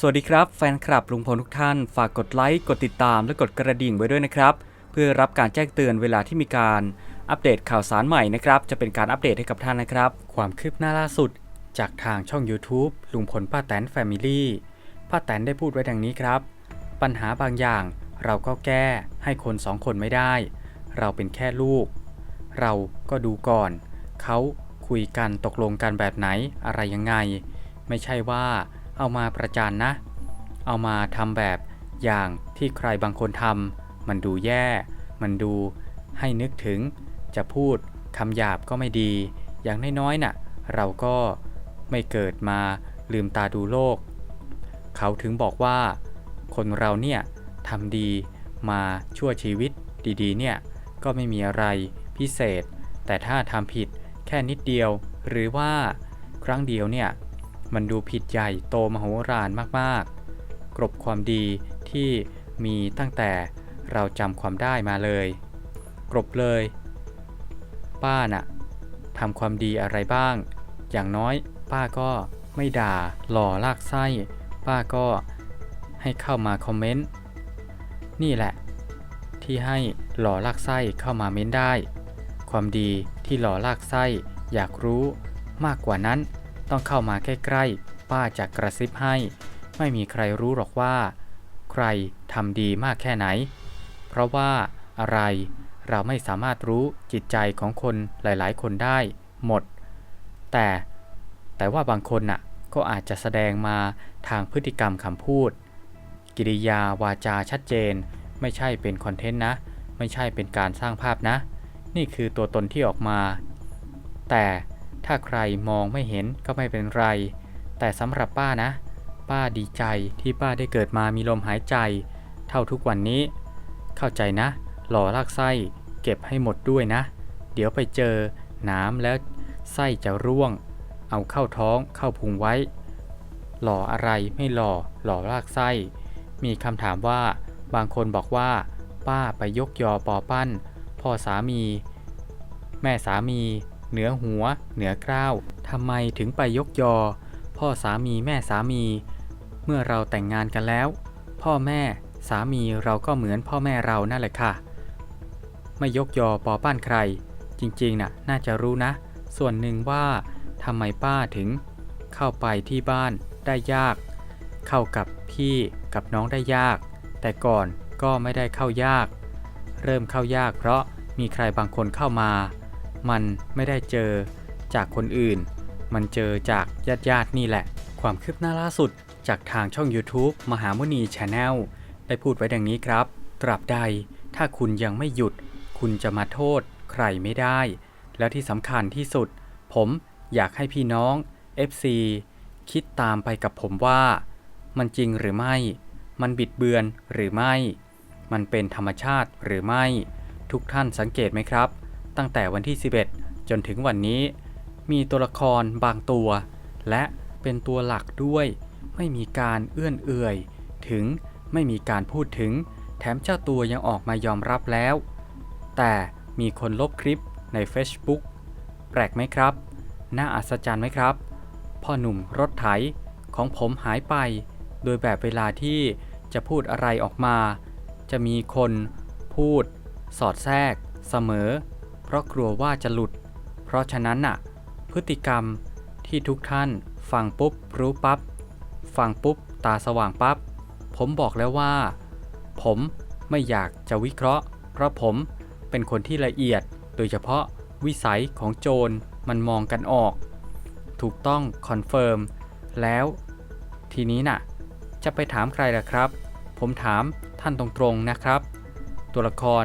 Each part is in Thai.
สวัสดีครับแฟนคลับลุงพลทุกท่าน ฝากกดไลค์ กดติดตามและกดกระดิ่งไว้ด้วยนะครับ เพื่อรับการแจ้งเตือนเวลาที่มีการอัปเดตข่าวสารใหม่นะครับ จะเป็นการอัปเดตให้กับท่านนะครับ ความคืบหน้าล่าสุด จากทางช่อง YouTube ลุงพลป้าแตนแฟมิลี่ป้าแตนได้พูดไว้ดังนี้ครับ ปัญหาบางอย่างเราก็แก้ให้คนสองคนไม่ได้ เราเป็นแค่ลูก เราก็ดูก่อน เขาคุยกันตกลงกันแบบไหนอะไรยังไง ไม่ใช่ว่า เอามาประจานนะ เอามาทำแบบอย่างที่ใครบางคนทำมันดูแย่ มันดูให้นึกถึง จะพูดคำหยาบก็ไม่ดี อย่างน้อยๆน่ะ เราก็ไม่เกิดมาลืมตาดูโลก เขาถึงบอกว่า คนเราเนี่ยทำดีมาชั่วชีวิตดีๆ เนี่ยก็ไม่มีอะไรพิเศษ แต่ถ้าทำผิดแค่นิดเดียว หรือว่าครั้งเดียวเนี่ย มันดูผิดใหญ่โตมโหฬารมากๆ กรบความดีที่มีตั้งแต่เราจำความได้มาเลย กรบเลย ป้าน่ะทำความดีอะไรบ้าง อย่างน้อยป้าก็ไม่ด่าหล่อลากไส้ ป้าก็ให้เข้ามาคอมเมนต์ นี่แหละ ที่ให้หล่อลากไส้เข้ามาเม้นได้ ความดีที่หล่อลากไส้อยากรู้มากกว่านั้น ต้องเข้ามาใกล้ๆ ป้าจะกระซิบให้ ไม่มีใครรู้หรอกว่า ใครทำดีมากแค่ไหน เพราะว่าอะไรเราไม่สามารถรู้จิตใจของคนหลายๆ คนได้หมด แต่แต่ว่าบางคนน่ะก็อาจจะแสดงมาทางพฤติกรรมคำพูด กิริยาวาจาชัดเจน ไม่ใช่เป็นคอนเทนต์นะ ไม่ใช่เป็นการสร้างภาพนะ นี่คือตัวตนที่ออกมา แต่ ถ้าใครมองไม่เห็นก็ไม่เป็นไร แต่สำหรับป้านะ ป้าดีใจที่ป้าได้เกิดมามีลมหายใจ เท่าทุกวันนี้ เข้าใจนะ หล่อลากไส้ เก็บให้หมดด้วยนะ เดี๋ยวไปเจอน้ำแล้วไส้จะร่วง เอาเข้าท้องเข้าพุงไว้ หล่ออะไรไม่หล่อ หล่อลากไส้ มีคำถามว่า บางคนบอกว่า ป้าไปยกยอปอปั้น พ่อสามี แม่สามี เหนือหัว เหนือเกล้าวทำไมถึงไปยกยอ พ่อสามีแม่สามี เมื่อเราแต่งงานกันแล้ว พ่อแม่สามีเราก็เหมือนพ่อแม่เรานั่นแหละค่ะ ไม่ยกยอปอปั้นใคร จริงๆน่ะน่าจะรู้นะ ส่วนหนึ่งว่าทำไมป้าถึง เข้าไปที่บ้านได้ยาก เข้ากับพี่กับน้องได้ยาก แต่ก่อนก็ไม่ได้เข้ายาก เริ่มเข้ายากเพราะมีใครบางคนเข้ามา มันไม่ได้เจอจากคนอื่น มันเจอจากญาติญาติๆนี่แหละ ความคืบหน้าล่าสุดจากทางช่อง YouTube มหามุนีชาแนลได้พูดไว้ดังนี้ครับ ตราบใดถ้าคุณยังไม่หยุด คุณจะมาโทษใครไม่ได้ แล้วที่สำคัญที่สุด ผมอยากให้พี่น้อง FC คิดตามไปกับผมว่า มันจริงหรือไม่ มันบิดเบือนหรือไม่ มันเป็นธรรมชาติหรือไม่ ทุกท่านสังเกตไหมครับ ตั้งแต่วันที่ 11 จนถึงวันนี้ มีตัวละครบางตัว และเป็นตัวหลักด้วย ไม่มีการเอื้อนเอื่อย ถึงไม่มีการพูดถึง แถมเจ้าตัวยังออกมายอมรับแล้ว แต่มีคนลบคลิปใน Facebook แปลกไหมครับ น่าอัศจรรย์ไหมครับ พ่อหนุ่มรถไถของผมหายไป โดยแบบเวลาที่จะพูดอะไรออกมา จะมีคนพูด สอดแทรก เสมอ เพราะกลัวว่าจะหลุด เพราะฉะนั้นน่ะ พฤติกรรมที่ทุกท่านฟังปุ๊บรู้ปับ๊บฟังปุ๊บตาสว่างปับ๊บผมบอกแล้วว่า ผมไม่อยากจะวิเคราะห์ เพราะผมเป็นคนที่ละเอียด โดยเฉพาะวิสัยของโจรมันมองกันออก ถูกต้องคอนเฟิร์มแล้ว ทีนี้น่ะ จะไปถามใครล่ะครับ ผมถามท่านตรงๆนะครับ ตัวละคร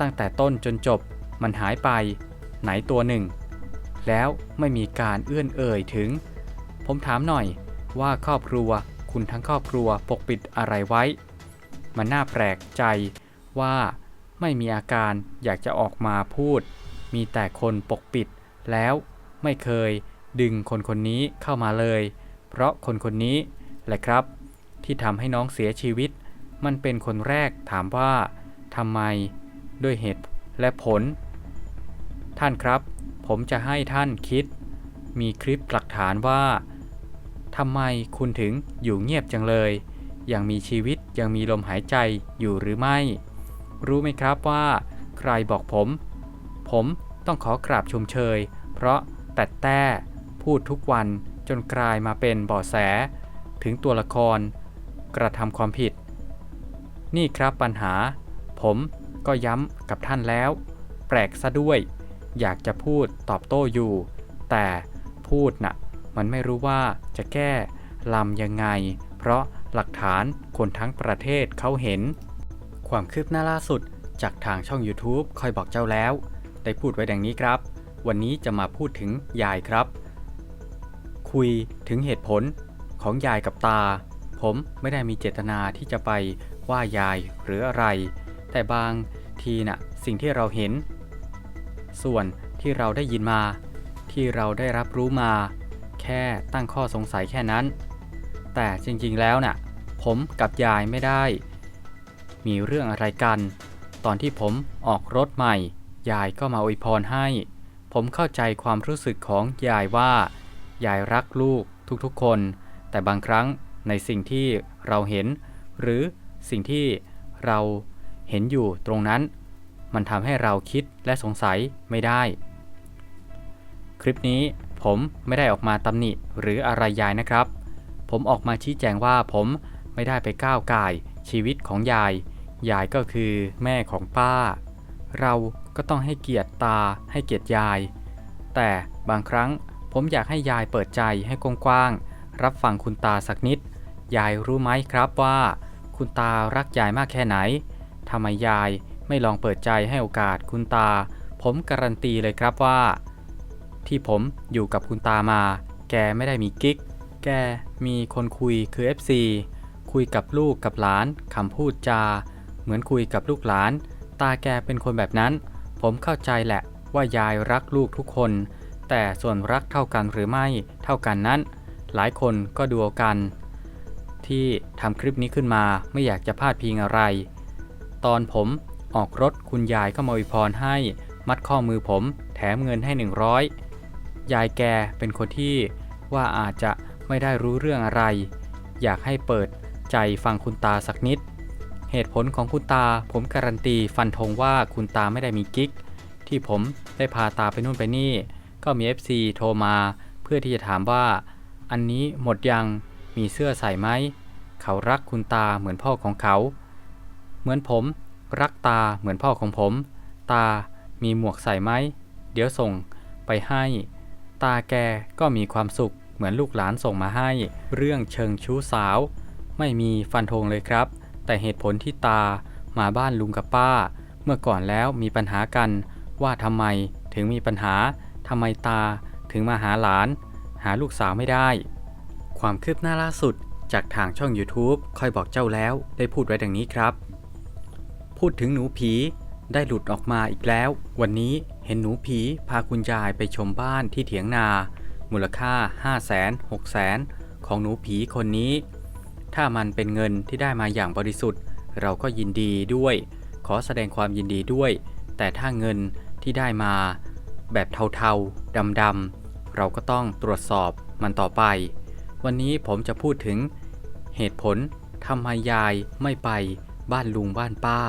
ตั้งแต่ต้นจนจบ มันหายไป ไหนตัวหนึ่ง แล้วไม่มีการเอื้อนเอ่ยถึง ผมถามหน่อยว่าครอบครัวคุณทั้งครอบครัวปกปิดอะไรไว้ มันน่าแปลกใจว่าไม่มีอาการอยากจะออกมาพูด มีแต่คนปกปิด แล้วไม่เคยดึงคนคนนี้เข้ามาเลย เพราะคนคนนี้แหละครับ ที่ทำให้น้องเสียชีวิต มันเป็นคนแรกถามว่าทำไม ด้วยเหตุและผล ท่านครับ ผมจะให้ท่านคิด มีคลิปหลักฐานว่าทำไมคุณถึงอยู่เงียบจังเลย ยังมีชีวิตยังมีลมหายใจอยู่หรือไม่ รู้ไหมครับว่า ใครบอกผม ผมต้องขอกราบชมเชย เพราะแต่แต้พูดทุกวันจนกลายมาเป็นบาะแส ถึงตัวละคร กระทำความผิด นี่ครับปัญหา ผมก็ย้ำกับท่านแล้ว แปลกซะด้วย อยากจะพูดตอบโต้อยู่ แต่พูดน่ะมันไม่รู้ว่าจะแก้ลำยังไง เพราะหลักฐานคนทั้งประเทศเขาเห็น ความคืบหน้าล่าสุดจากทางช่อง YouTube คอยบอกเจ้าแล้ว ได้พูดไว้ดังนี้ครับ วันนี้จะมาพูดถึงยายครับ คุยถึงเหตุผลของยายกับตา ผมไม่ได้มีเจตนาที่จะไปว่ายายหรืออะไร แต่บางทีน่ะสิ่งที่เราเห็น ส่วนที่เราได้ยินมา ที่เราได้รับรู้มา แค่ตั้งข้อสงสัยแค่นั้น แต่จริงๆแล้วน่ะผมกับยายไม่ได้ มีเรื่องอะไรกัน ตอนที่ผมออกรถใหม่ ยายก็มาอวยพรให้ ผมเข้าใจความรู้สึกของยายว่า ยายรักลูกทุกๆคน แต่บางครั้งในสิ่งที่เราเห็น หรือสิ่งที่เราเห็นอยู่ตรงนั้น มันทำให้เราคิดและสงสัยไม่ได้ คลิปนี้ผมไม่ได้ออกมาตำหนิหรืออะไรยายนะครับ ผมออกมาชี้แจงว่าผมไม่ได้ไปก้าวก่ายชีวิตของยาย ยายก็คือแม่ของป้า เราก็ต้องให้เกียรติตาให้เกียรติยาย แต่บางครั้งผมอยากให้ยายเปิดใจให้กว้างๆรับฟังคุณตาสักนิด ยายรู้ไหมครับว่า คุณตารักยายมากแค่ไหนทำไมยาย ไม่ลองเปิดใจให้โอกาสคุณตา ผมการันตีเลยครับว่า ที่ผมอยู่กับคุณตามา แกไม่ได้มีกิ๊ก แกมีคนคุยคือ FC คุยกับลูกกับหลานคำพูดจา เหมือนคุยกับลูกหลาน ตาแกเป็นคนแบบนั้น ผมเข้าใจแหละว่ายายรักลูกทุกคน แต่ส่วนรักเท่ากันหรือไม่เท่ากันนั้น หลายคนก็ดูอากัน ที่ทำคลิปนี้ขึ้นมาไม่อยากจะพลาดพิงอะไร ตอนผม ออกรถคุณยายก็มาอวยพรให้ มัดข้อมือผม แถมเงินให้ 100 ยายแกเป็นคนที่ว่าอาจจะไม่ได้รู้เรื่องอะไร อยากให้เปิดใจฟังคุณตาสักนิด เหตุผลของคุณตาผมการันตีฟันธงว่าคุณตาไม่ได้มีกิ๊ก ที่ผมได้พาตาไปนู่นไปนี่ ก็มี FC โทรมาเพื่อที่จะถามว่า อันนี้หมดยังมีเสื้อใส่ไหมเขารักคุณตาเหมือนพ่อของเขา เหมือนผม รักตาเหมือนพ่อของผม ตามีหมวกใส่ไหม เดี๋ยวส่งไปให้ ตาแกก็มีความสุขเหมือนลูกหลานส่งมาให้ เรื่องเชิงชู้สาว ไม่มีฟันธงเลยครับ แต่เหตุผลที่ตามาบ้านลุงกับป้า เมื่อก่อนแล้วมีปัญหากัน ว่าทำไมถึงมีปัญหาทำไมตาถึงมาหาหลาน หาลูกสาวไม่ได้ ความคืบหน้าล่าสุดจากทางช่อง YouTube ค่อยบอกเจ้าแล้วได้พูดไว้ดังนี้ครับ พูดถึงหนูผีได้หลุดออกมาอีกแล้ว วันนี้เห็นหนูผีพาคุณยายไปชมบ้านที่เถียงนา มูลค่า 5 0 0 0 0 0 6 0 0 0 0ของหนูผีคนนี้ ถ้ามันเป็นเงินที่ได้มาอย่างบริสุทธิ์ เราก็ยินดีด้วย ขอแสดงความยินดีด้วย แต่ถ้าเงินที่ได้มา แบบเทาๆดำๆเราก็ต้องตรวจสอบมันต่อไป วันนี้ผมจะพูดถึง เหตุผลทำไมยายไม่ไป บ้านลุงบ้านป้า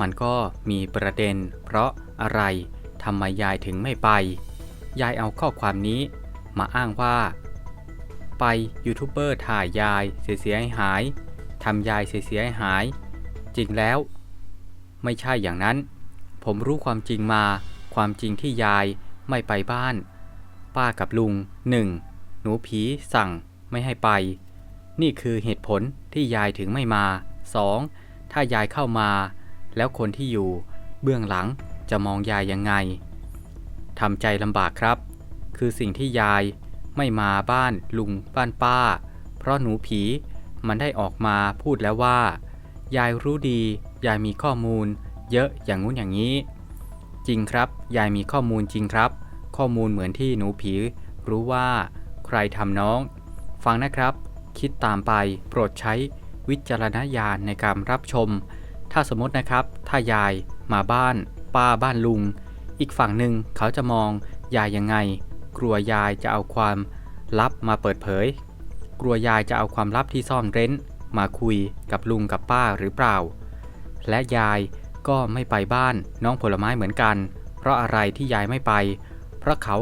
มันก็มีประเด็น เพราะอะไรทำไมยายถึงไม่ไป ยายเอาข้อความนี้มาอ้างว่า ไปยูทูบเบอร์ถ่ายยายเสียหายหายทำยายเสียหายหาย จริงแล้ว ไม่ใช่อย่างนั้น ผมรู้ความจริงมา ความจริงที่ยายไม่ไปบ้าน ป้ากับลุง 1. หนูผีสั่งไม่ให้ไป นี่คือเหตุผลที่ยายถึงไม่มา 2. ถ้ายายเข้ามา แล้วคนที่อยู่เบื้องหลังจะมองยายยังไงทำใจลำบากครับ คือสิ่งที่ยายไม่มาบ้านลุงบ้านป้า เพราะหนูผีมันได้ออกมาพูดแล้วว่า ยายรู้ดี ยายมีข้อมูล เยอะอย่างงู้นอย่างนี้ จริงครับ ยายมีข้อมูลจริงครับ ข้อมูลเหมือนที่หนูผีรู้ว่า ใครทำน้อง ฟังนะครับ คิดตามไปโปรดใช้ วิจารณญาณในการรับชม ถ้าสมมตินะครับ ถ้ายายมาบ้าน ป้าบ้านลุง อีกฝั่งหนึ่งเขาจะมองยายยังไง กลัวยายจะเอาความลับมาเปิดเผย กลัวยายจะเอาความลับที่ซ่อนเร้น มาคุยกับลุงกับป้าหรือเปล่า และยายก็ไม่ไปบ้านน้องผลไม้เหมือนกัน เพราะอะไรที่ยายไม่ไป เพราะเขา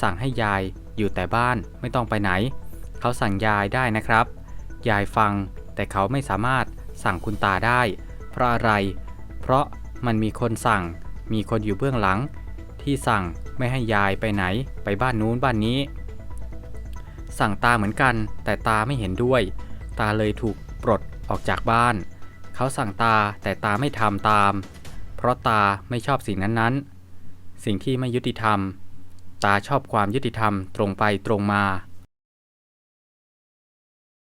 สั่งให้ยายอยู่แต่บ้านไม่ต้องไปไหน เขาสั่งยายได้นะครับ ยายฟัง แต่เขาไม่สามารถสั่งคุณตาได้ เพราะอะไร เพราะมันมีคนสั่ง มีคนอยู่เบื้องหลัง ที่สั่งไม่ให้ยายไปไหนไปบ้านนู้นบ้านนี้ สั่งตาเหมือนกัน แต่ตาไม่เห็นด้วย ตาเลยถูกปลดออกจากบ้าน เขาสั่งตาแต่ตาไม่ทำตาม เพราะตาไม่ชอบสิ่งนั้นๆ สิ่งที่ไม่ยุติธรรม ตาชอบความยุติธรรมตรงไปตรงมา